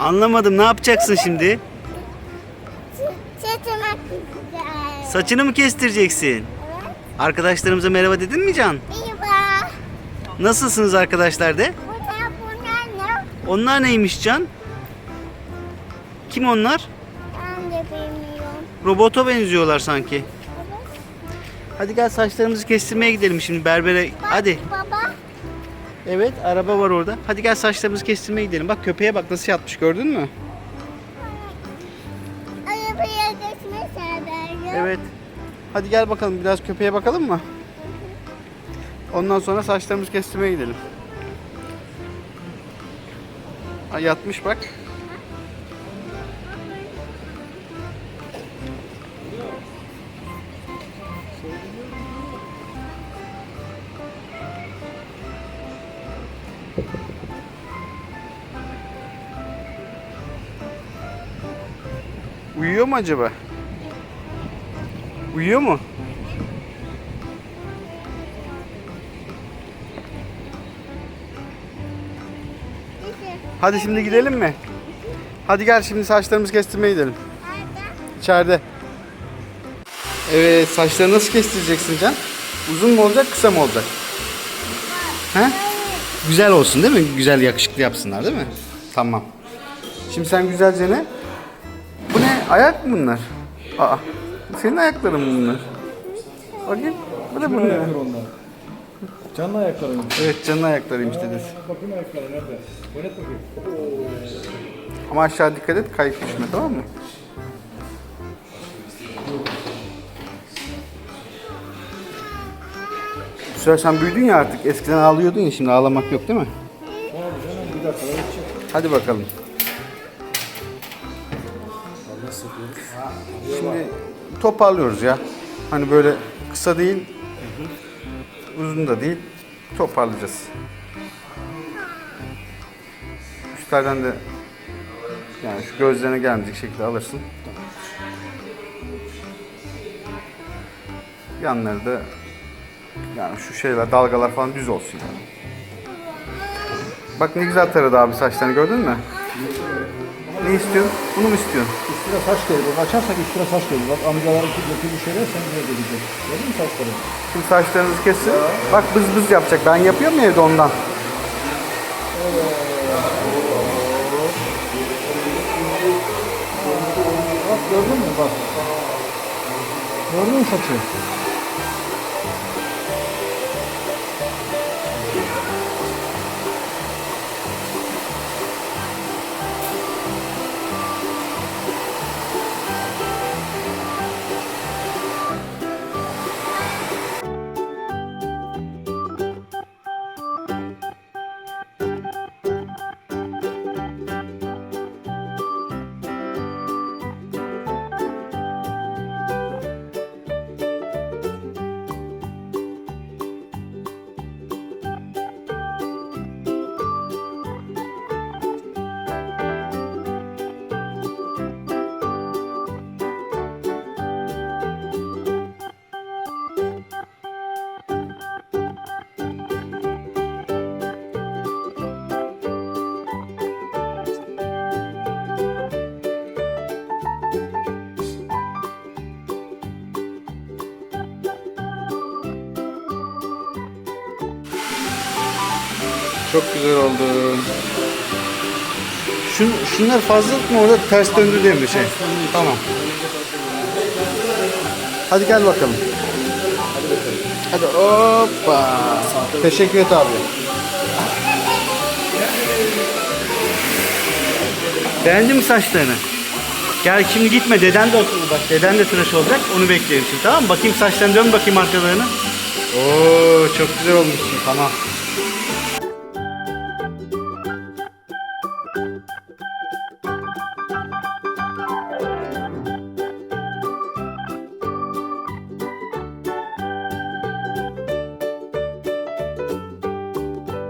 Anlamadım ne yapacaksın şimdi? Saçını mı kestireceksin? Evet. Arkadaşlarımıza merhaba dedin mi Can? Merhaba. Nasılsınız arkadaşlar de? Bunlar bunlar ne? Onlar neymiş Can? Kim onlar? Ben de bilmiyorum. Robota benziyorlar sanki. Evet. Hadi gel saçlarımızı kestirmeye gidelim şimdi berbere. Bak, Hadi. Baba. Evet araba var orada. Hadi gel saçlarımızı kestirmeye gidelim. Bak köpeğe bak nasıl yatmış gördün mü? Arabaya geçme serbest. Evet. Hadi gel bakalım biraz köpeğe bakalım mı? Ondan sonra saçlarımızı kestirmeye gidelim. Ay yatmış bak. Uyuyor mu acaba? Uyuyor mu? Hadi şimdi gidelim mi? Hadi gel şimdi saçlarımızı kestirmeye gidelim. İçeride. Evet saçları nasıl kestireceksin Can? Uzun mu olacak kısa mı olacak? He? Güzel olsun değil mi? Güzel yakışıklı yapsınlar değil mi? Tamam. Şimdi sen güzelce ne? Ayak mı bunlar? Aa. Senin ayakların mı bunlar? Bakayım. Bu da bunlar. Canlı ayakları mı? Evet canın ayaklarıymış dedesi. Bakayım ayakları nerede? Oynat bakayım. Ama aşağı dikkat et kayıp düşme tamam mı? Süre sen büyüdün ya artık. Eskiden ağlıyordun ya şimdi ağlamak yok değil mi? Hadi bakalım. Nasıl yapıyoruz? Şimdi toparlıyoruz ya. Hani böyle kısa değil, uzun da değil. Toparlayacağız. Üstlerden de yani şu gözlerine gelmeyecek şekilde alırsın. Yanları da yani şu şeyler, dalgalar falan düz olsun yani. Bak ne güzel taradı abi saçlarını gördün mü? Ne istiyorsun? Bunu mu istiyorsun? Üstüne saç geliyor. Bak açarsak üstüne saç geliyor. Bak amcaların yaptığı şeyler sen de gelecek. Gördün mü saçları? Şimdi saçlarınızı kesin. Bak bız bız yapacak. Ben yapıyorum ya evde ondan. Bak gördün mü bak. Gördün mü saçı? Çok güzel oldu. Şun, şunlar fazlalık mı orada ters döndü diye mi şey? Tamam. Hadi gel bakalım. Hadi hoppa. Teşekkür et abi. Beğendin mi saçlarını? Gel şimdi gitme deden de oturdu bak. Deden de tıraş olacak. Onu bekleyelim şimdi tamam mı? Bakayım saçlarını dön bakayım arkalarına. Oo çok güzel olmuşsun tamam.